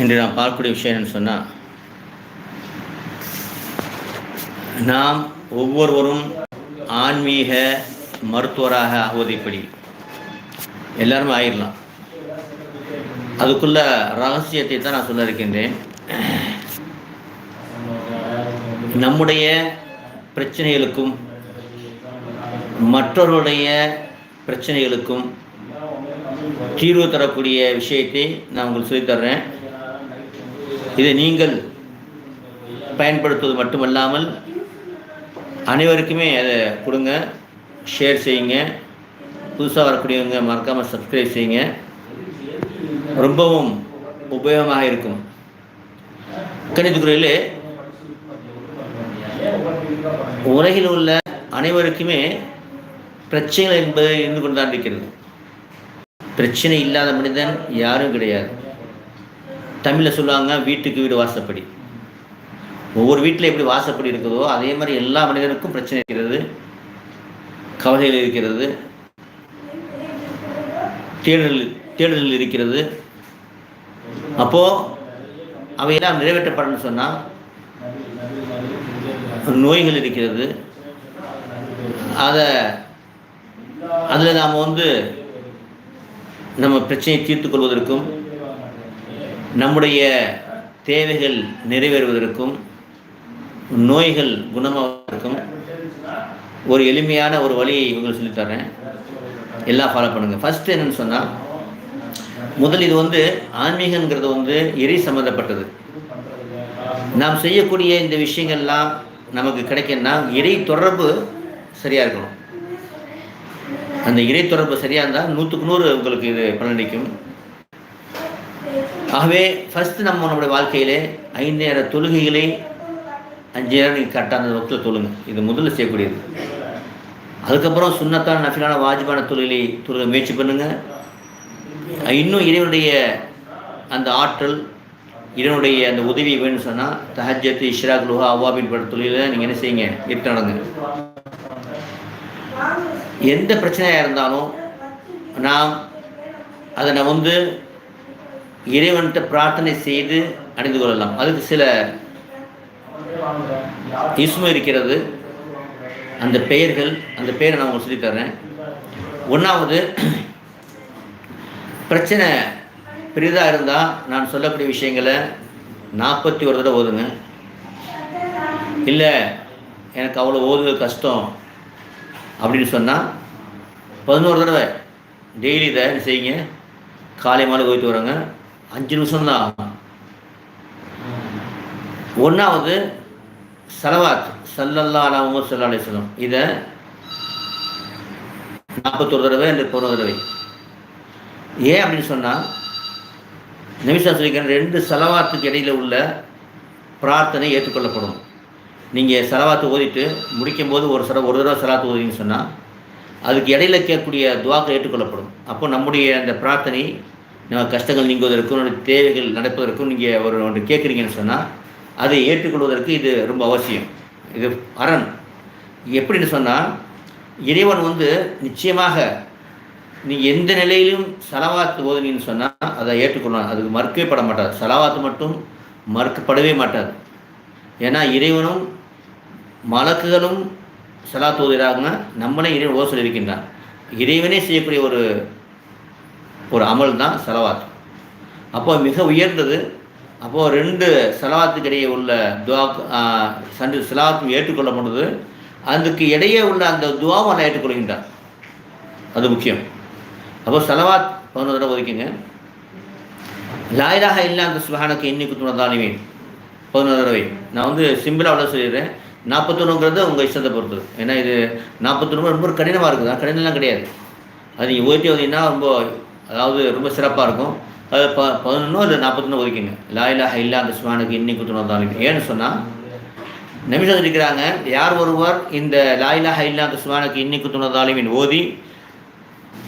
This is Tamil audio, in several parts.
இன்று நாம் பார்க்கக்கூடிய விஷயம் என்னன்னு சொன்னால் நாம் ஒவ்வொருவரும் ஆன்மீக மருத்துவராக ஆகுவதைப்படி எல்லாருமே ஆயிடலாம் அதுக்குள்ள ரகசியத்தை தான் நான் சொல்ல இருக்கின்றேன். நம்முடைய பிரச்சனைகளுக்கும் மற்றவருடைய பிரச்சனைகளுக்கும் தீர்வு தரக்கூடிய விஷயத்தை நான் உங்களுக்கு சொல்லித் தர்றேன். இதை நீங்கள் பயன்படுத்துவது மட்டுமல்லாமல் அனைவருக்குமே அதை கொடுங்க ஷேர் செய்யுங்க புதுசாக வரக்கூடியவங்க மறக்காமல் சப்ஸ்கிரைப் செய்யுங்க. ரொம்பவும் உபயோகமாக இருக்கும். கணிதத்துறையிலே உலகில் உள்ள அனைவருக்குமே பிரச்சனைகள் என்பது இருந்து கொண்டுதான் இருக்கிறது. பிரச்சனை இல்லாத மனிதன் யாரும் கிடையாது. தமிழில் சொல்லுவாங்க வீட்டுக்கு வீடு வாசப்படி. ஒவ்வொரு வீட்டில் எப்படி வாசப்படி இருக்குதோ அதே மாதிரி எல்லா மனிதனுக்கும் பிரச்சனை இருக்கிறது கவலைகள் இருக்கிறது தேடுதல் தேடுதல் இருக்கிறது. அப்போது அவையெல்லாம் நிறைவேற்றப்படணும்னு சொன்னால் நோய்கள் இருக்கிறது. அதை அதில் நாம் வந்து நம்ம பிரச்சனையை தீர்த்து கொள்வதற்கும் நம்முடைய தேவைகள் நிறைவேறுவதற்கும் நோய்கள் குணமாவதற்கும் ஒரு எளிமையான ஒரு வழியை இவங்க சொல்லித்தரேன் எல்லாம் ஃபாலோ பண்ணுங்கள் ஃபஸ்ட்டு என்னென்னு சொன்னால் முதல் இது வந்து ஆன்மீகங்கிறது வந்து எரி சம்மந்தப்பட்டது நாம் செய்யக்கூடிய இந்த விஷயங்கள்லாம் நமக்கு கிடைக்கணும்னா இறை தொடர்பு சரியாக இருக்கணும். அந்த இறை தொடர்பு சரியாக இருந்தால் நூற்றுக்கு நூறு உங்களுக்கு இது பலனளிக்கும். ஆகவே ஃபஸ்ட்டு நம்ம நம்முடைய வாழ்க்கையிலே ஐந்து நேர தொழுகைகளை அஞ்சு நேரம் நீங்கள் கரெக்டாக அந்த வகுத்தில் தொழுங்க. இது முதல்ல செய்யக்கூடியது. அதுக்கப்புறம் சுண்ணத்தான நஃபிலான வாஜிபான தொழிலை தொழுக முயற்சி பண்ணுங்கள் இன்னும் இறைவனுடைய அந்த ஆற்றல் இறைவனுடைய அந்த உதவி வேணும்னு சொன்னால் தஹஜத்து இஷ்ராக் லுஹா அவாபின் பட தொழிலில் நீங்கள் என்ன செய்யுங்க? இட்டு நடங்க. எந்த பிரச்சனையாக இருந்தாலும் நாம் அதை நான் வந்து இறைவன்கிட்ட பிரார்த்தனை செய்து அணிந்து கொள்ளலாம். அதுக்கு சில இஸ்மு இருக்கிறது. அந்த பெயர்கள் அந்த பெயரை நான் உங்களுக்கு சொல்லித்தரேன் ஒன்றாவது பிரச்சனை பெரிதாக இருந்தால் நான் சொல்லக்கூடிய விஷயங்களை நாற்பத்தி ஒரு தடவை ஓதுங்க. இல்லை எனக்கு அவ்வளோ ஓதுவது கஷ்டம் அப்படின்னு சொன்னால் பதினோரு தடவை டெய்லி இதை செய்யுங்க. காலை மாலை ஓய்த்து வராங்க அஞ்சு நிமிஷம் தான். ஆகும் ஒன்றாவது சலவாத் சல்லல்லா அலா உமர் சல்லா அலிஸ்லம் இதை நாற்பத்தொரு தடவை இல்லை பதினோரு தடவை. ஏன் அப்படின்னு சொன்னால் நிமிஷம் சொல்லிக்கிறேன் ரெண்டு செலவாத்துக்கு இடையில் உள்ள பிரார்த்தனை ஏற்றுக்கொள்ளப்படும். நீங்கள் செலவாத்து ஓதிட்டு முடிக்கும் போது ஒரு சில ஒரு தடவை செலவாத்து ஓதிங்கன்னு சொன்னால் அதுக்கு இடையில கேட்கக்கூடிய துவாக்கள் ஏற்றுக்கொள்ளப்படும். அப்போ நம்முடைய அந்த பிரார்த்தனை நம்ம கஷ்டங்கள் நீங்குவதற்கும் நம்முடைய தேவைகள் நடப்பதற்கும் நீங்கள் ஒரு ஒன்று கேட்குறீங்கன்னு சொன்னால் அதை ஏற்றுக்கொள்வதற்கு இது ரொம்ப அவசியம். இது அரண். எப்படின்னு சொன்னால் இறைவன் வந்து நிச்சயமாக நீங்கள் எந்த நிலையிலும் செலவாத்து ஓதுனீன்னு சொன்னால் அதை ஏற்றுக்கொள்ளலாம். அதுக்கு மறுக்கவே பட மாட்டாது. செலவாத்து மட்டும் மறுக்கப்படவே மாட்டாது. ஏன்னா இறைவனும் மலக்குகளும் செலாத்து நம்மளே இறைவன் ஓத சொல்லியிருக்கின்றான். இறைவனே செய்யக்கூடிய ஒரு ஒரு அமல் தான் செலவாத்து அப்போ மிக உயர்ந்தது. அப்போது ரெண்டு செலவாத்துக்கிடையே உள்ள துவா சண்டு செலவாத்தும் ஏற்றுக்கொள்ளப்படுது அதுக்கு இடையே உள்ள அந்த துவாவும் அல்ல ஏற்றுக்கொள்கின்றார் அது முக்கியம். அப்போ செலவாத் பதினொரு தடவை ஒதுக்கிங்க. லாயிலாக இல்லை அந்த சுகானுக்கு எண்ணி குத்துனதாலுமே பதினொரு தடவை. நான் வந்து சிம்பிளாக அவ்வளோ சொல்லிடுறேன். நாற்பத்தொன்னுங்கிறது உங்கள் இஷ்டத்தை பொறுத்தது. ஏன்னா இது நாற்பத்தொன்று ரொம்ப கடினமாக இருக்குது. கடினம்லாம் கிடையாது. அது நீங்கள் ஓட்டி வந்தீங்கன்னா ரொம்ப அதாவது ரொம்ப சிறப்பாக இருக்கும். அது ப பதினொன்று இல்லை நாற்பத்தொன்று ஒதுக்கிங்க. லாயிலாக ஹைலா அந்த சுகானுக்கு எண்ணி குத்துனதாலுமே ஏன்னு சொன்னால் நிமிஷம் இருக்கிறாங்க யார் ஒருவர் இந்த லாயிலா ஹைலா அந்த சுகானுக்கு இன்னி குத்துனதாலுமே ஓதி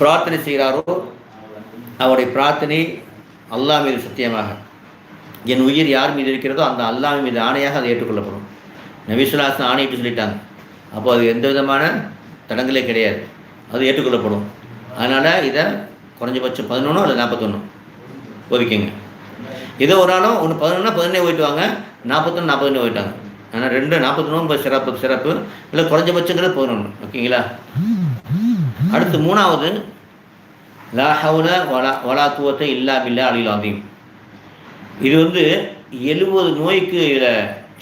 பிரார்த்தனை செய்கிறாரோ அவருடைய பிரார்த்தனை அல்லா மீது சத்தியமாக. என் உயிர் யார் மீது இருக்கிறதோ அந்த அல்லாஹ் மீது ஆணையாக அதை ஏற்றுக்கொள்ளப்படும். நபிசுலாசன் ஆணையிட்டு சொல்லிட்டாங்க. அப்போ அது எந்த விதமான தடங்களே கிடையாது. அது ஏற்றுக்கொள்ளப்படும். அதனால் இதை குறைஞ்சபட்சம் பதினொன்று இல்லை நாற்பத்தொன்று ஒதுக்கிங்க. ஏதோ ஒரு ஆளும் ஒன்று பதினொன்னா பதினே போயிட்டு வாங்க நாற்பத்தொன்று நாற்பத்தொன்று ஓயிட்டாங்க ஆனால் ரெண்டு நாற்பத்தி சிறப்பு சிறப்பு. இல்லை குறைஞ்சபட்சங்கிறது பதினொன்று ஓகேங்களா? அடுத்து மூணாவது லா ஹவுல வலா வலா குவத்தை இல்லா பில்லா அலில் இது வந்து எழுபது நோய்க்கு இதில்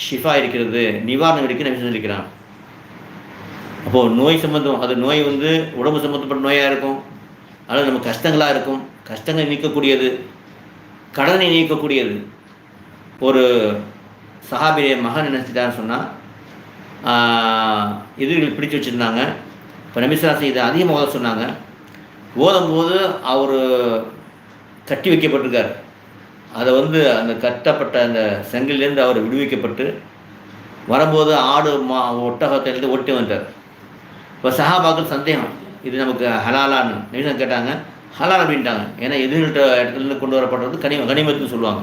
ஷிஃபா இருக்கிறது நிவாரணம் இருக்கு நம்ம சொல்லியிருக்கிறான் அப்போது நோய் சம்மந்தம் அது நோய் வந்து உடம்பு சம்மந்தப்பட்ட நோயாக இருக்கும். அதனால் நம்ம கஷ்டங்களாக இருக்கும். கஷ்டங்கள் நீக்கக்கூடியது கடனை நீக்கக்கூடியது. ஒரு சஹாபிய மகன் நினைச்சிட்டான்னு சொன்னால் எதிரிகள் பிடிச்சு வச்சுருந்தாங்க. இப்போ நபிசராசி இதை அதிகமாக ஓத சொன்னாங்க. ஓதும்போது அவர் கட்டி வைக்கப்பட்டிருக்கார். அதை வந்து அந்த கட்டப்பட்ட அந்த செங்கிலேருந்து அவர் விடுவிக்கப்பட்டு வரும்போது ஆடு மா ஒட்டகத்திலிருந்து ஒட்டி வந்தார் இப்போ சஹாபாக்கள் சந்தேகம். இது நமக்கு ஹலாலான்னு. நிமிஷம் கேட்டாங்க ஹலால் அப்படின்ட்டாங்க. ஏன்னா எதிர்கிட்ட இடத்துல கொண்டு வரப்படுறது கனிம கனிமத்துன்னு சொல்லுவாங்க.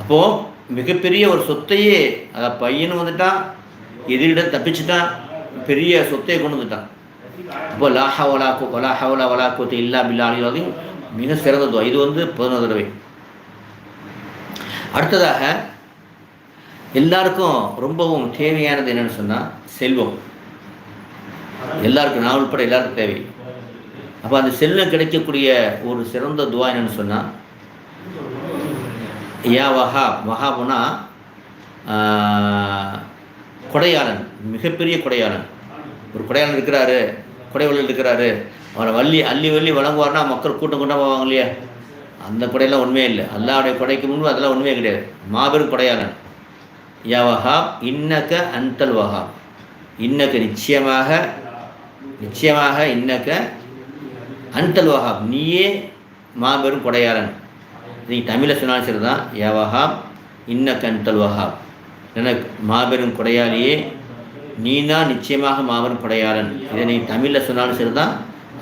அப்போது மிகப்பெரிய ஒரு சொத்தையே அதை பையனும் வந்துட்டான் எதிரிடம் தப்பிச்சுட்டான் பெரிய சொத்தையை கொண்டு வந்துட்டான். அப்போ லாஹா வலாக்கு வலா ஹவலா கோத்து இல்லா பில்லா அலிவாதையும் மிக சிறந்த துவா. இது வந்து பதினொரு தடவை. அடுத்ததாக எல்லாருக்கும் ரொம்பவும் தேவையானது என்னென்னு சொன்னால் செல்வம். எல்லாருக்கும் நான் உட்பட எல்லாருக்கும் தேவை. அப்போ அந்த செல்லில் கிடைக்கக்கூடிய ஒரு சிறந்த துவா என்னன்னு சொன்னால் யா வஹாப் வஹாப்னா கொடையாளன் மிகப்பெரிய கொடையாளன். ஒரு கொடையாளன் இருக்கிறாரு கொடைவள்ளல் இருக்கிறாரு. அவரை வள்ளி அள்ளி வள்ளி வழங்குவார்னா மக்கள் கூட்டம் கூட்டம் போவாங்க இல்லையா? அந்த கொடையெல்லாம் உண்மையே இல்லை. அல்லாவுடைய கொடைக்கு முன்பு அதெல்லாம் உண்மையே கிடையாது. மாபெரும் கொடையாளன். யா வஹாப் இன்னக்க அன்டல் வஹாப் இன்னக்க நிச்சயமாக நிச்சயமாக இன்னக்க அன்தல்வஹாப் நீயே மாபெரும் கொடையாளன். நீ தமிழில் சொன்னாலும் சரி தான் யவஹாப் இன்னக்க அந்தல் வஹாப். எனக்கு மாபெரும் கொடையாளியே நீ தான் நிச்சயமாக மாபெரும் கொடையாளன். இதை நீ தமிழில் சொன்னாலும் சரி தான்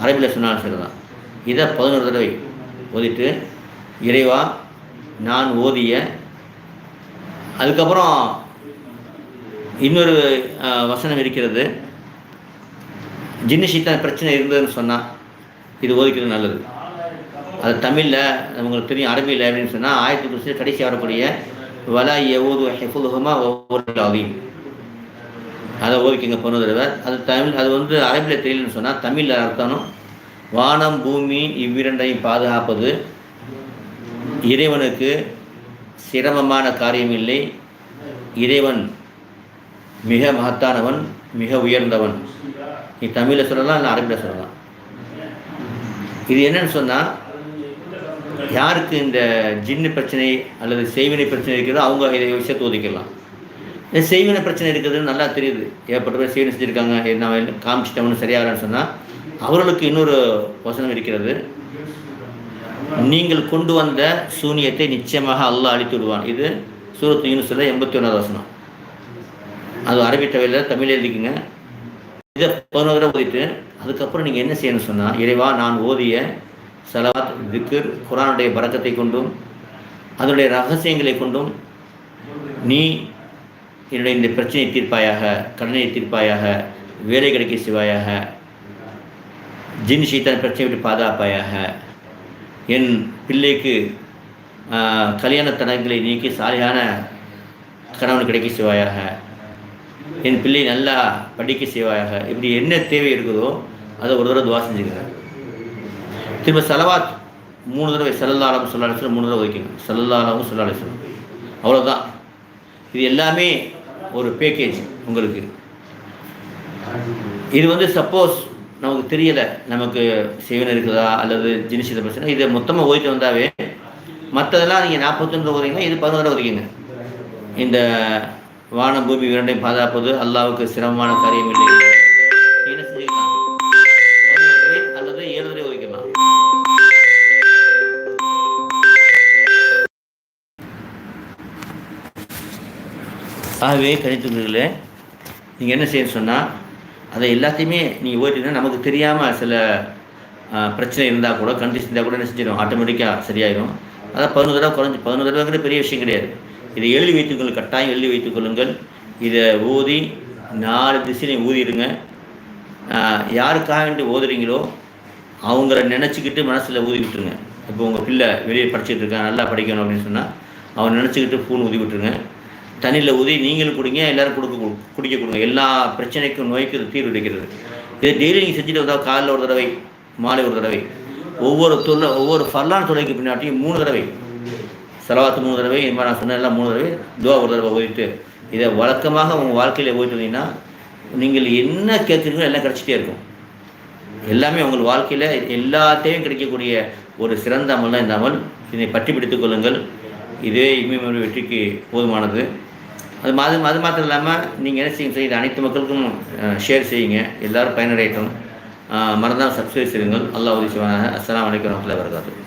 அரபியில் சொன்னாலும் சரி தான் இதை பதினோரு தடவை ஓதிட்டு இறைவா நான் ஓதிய அதுக்கப்புறம் இன்னொரு வசனம் இருக்கிறது. ஜின்னு சீத்தான் பிரச்சனை இருந்ததுன்னு சொன்னால் இது ஓதிக்கிறது நல்லது. அது தமிழில் உங்களுக்கு தெரியும் அரபியில் அப்படின்னு சொன்னால் ஆயிரத்தி புதுசு கடைசி வரக்கூடிய வலா எவ்வளவு ஹெஃபுலுகமா ஒவ்வொரு அவையும் அதை ஓதிக்கங்க போன தடவை. அது தமிழ் அது வந்து அரபியில் தெரியலன்னு சொன்னால் தமிழில் அர்த்தம் வானம் பூமி இவ்விரண்டையும் பாதுகாப்பது இறைவனுக்கு சிரமமான காரியம் இல்லை இறைவன் மிக மகத்தானவன் மிக உயர்ந்தவன். நீ தமிழில் சொல்லலாம் இல்லை அரபியில் சொல்லலாம்? இது என்னன்னு சொன்னால் யாருக்கு இந்த ஜின்னு பிரச்சனை அல்லது செய்வினை பிரச்சனை இருக்கிறதோ அவங்க இதை விஷயத்தை ஒதுக்கிடலாம். இந்த செய்வினை பிரச்சனை இருக்கிறது நல்லா தெரியுது. ஏற்பட்ட பேர் செய்வினை செஞ்சுருக்காங்க. என்ன நான் காமிச்சிட்டவனு சரியாகலான்னு சொன்னால் அவர்களுக்கு இன்னொரு வசனம் இருக்கிறது. நீங்கள் கொண்டு வந்த சூனியத்தை நிச்சயமாக அல்லாஹ் அழித்து விடுவான். இது சூரத் யூனிஸில் எண்பத்தி ஒன்றாவது வசனம். அது அரபி தவிர தமிழ் எழுதிக்குங்க. இதை பதினோரு தடவை ஓதிட்டு அதுக்கப்புறம் நீங்கள் என்ன செய்யணும்னு சொன்னால் இறைவா நான் ஓதிய சலாத் திக்ர் குரானுடைய பறக்கத்தை கொண்டும் அதனுடைய ரகசியங்களை கொண்டும் நீ என்னுடைய இந்த பிரச்சனையை தீர்ப்பாயாக கடனை தீர்ப்பாயாக வேலை கிடைக்க செய்வாயாக ஜின் சீத்தான் பிரச்சனை விட்டு பாதுகாப்பாயாக என் பிள்ளைக்கு கல்யாண தடங்களை நீக்கி சாலையான கணவன் கிடைக்க செய்வாயாக என் பிள்ளை நல்லா படிக்க செய்வாயாக இப்படி என்ன தேவை இருக்குதோ அதை ஒரு தடவை துவா செஞ்சுக்கிறேன். திரும்ப செலவாத் மூணு தடவை செல்லல்லாலம் சொல்லாலும் மூணு தடவை வைக்கணும் செல்லல்லாலும் சொல்லாலும் அவ்வளோதான் இது எல்லாமே ஒரு பேக்கேஜ் உங்களுக்கு. இது வந்து சப்போஸ் நமக்கு தெரியலை நமக்கு செய்வன் இருக்குதா அல்லது ஜினிஷித பிரச்சனை. இதை மொத்தமாக ஓதிட்டு வந்தாவே மற்றதெல்லாம் நீங்கள் நாற்பத்தொன்று ஓதிங்கன்னா இது பதினோரு ஒதுக்கிங்க இந்த வான பூமி இரண்டையும் பாதுகாப்பது அல்லாவுக்கு சிரமமான காரியம் இல்லை என்ன செஞ்சுக்கலாம்? அல்லது ஏழு தடவை ஆகவே கணித்துள்ளீர்களே நீங்கள் என்ன செய்யணும் சொன்னால் அதை எல்லாத்தையுமே நீங்கள் ஓட்டினா நமக்கு தெரியாமல் சில பிரச்சனை இருந்தால் கூட கண்டிஷன் இருந்தால் கூட என்ன செஞ்சிடும்? ஆட்டோமேட்டிக்காக சரியாயிடும் அதான் பதினொரு தடவை குறைஞ்சி பதினொரு தடவைங்கிறது பெரிய விஷயம் கிடையாது. இதை எழுதி வைத்துக்கொள்ளுங்கள் கட்டாயம் எழுதி வைத்துக் கொள்ளுங்கள். இதை ஊதி நாலு திசையிலையும் ஊதிடுங்க. யாருக்காக வேண்டி ஓதுறீங்களோ அவங்கள நினச்சிக்கிட்டு மனசில் ஊதி விட்டுருங்க. இப்போ உங்கள் பிள்ளை வெளியே படிச்சுட்டு இருக்கான் நல்லா படிக்கணும் அப்படின்னு சொன்னால் அவன் நினச்சிக்கிட்டு ஃபோன் ஊதி விட்டுருங்க. தண்ணியில் ஊதி நீங்களும் குடிங்க எல்லோரும் கொடுக்க குடிக்க கொடுங்க. எல்லா பிரச்சனைக்கும் நோய்க்கு தீர்வு கிடைக்கிறது. இதை டெய்லி நீங்கள் செஞ்சுட்டு வந்தால் காலையில் ஒரு தடவை மாலை ஒரு தடவை ஒவ்வொரு தொழில் ஒவ்வொரு ஃபர்லான் தொலைக்கு பின்னாட்டியும் மூணு தடவை செலவாத்து மூணு தடவை இது மாதிரி நான் சொன்னதெல்லாம் மூணு தடவை துவா ஒரு தடவை ஓதிட்டு இதை வழக்கமாக உங்கள் வாழ்க்கையில் ஓதிட்டு வந்தீங்கன்னா நீங்கள் என்ன கேட்குறீங்களோ எல்லாம் கிடச்சிட்டே இருக்கும். எல்லாமே உங்கள் வாழ்க்கையில் எல்லாத்தையும் கிடைக்கக்கூடிய ஒரு சிறந்த அமல் தான் இந்த அமல். இதை பற்றி பிடித்துக் கொள்ளுங்கள். இதே இம்மையுடைய வெற்றிக்கு போதுமானது. அது அது அது மாத்திரம் இல்லாமல் நீங்கள் என்ன செய்யுங்க செய்யுங்க. அனைத்து மக்களுக்கும் ஷேர் செய்யுங்க. எல்லோரும் பயனடையட்டும். மறந்தால் சப்ஸ்கிரைப் செய்யுங்கள். அல்லா உதவி செய்வாங்க அஸ்லாம் வலைக்கம் வரமத்துல வரகாத்து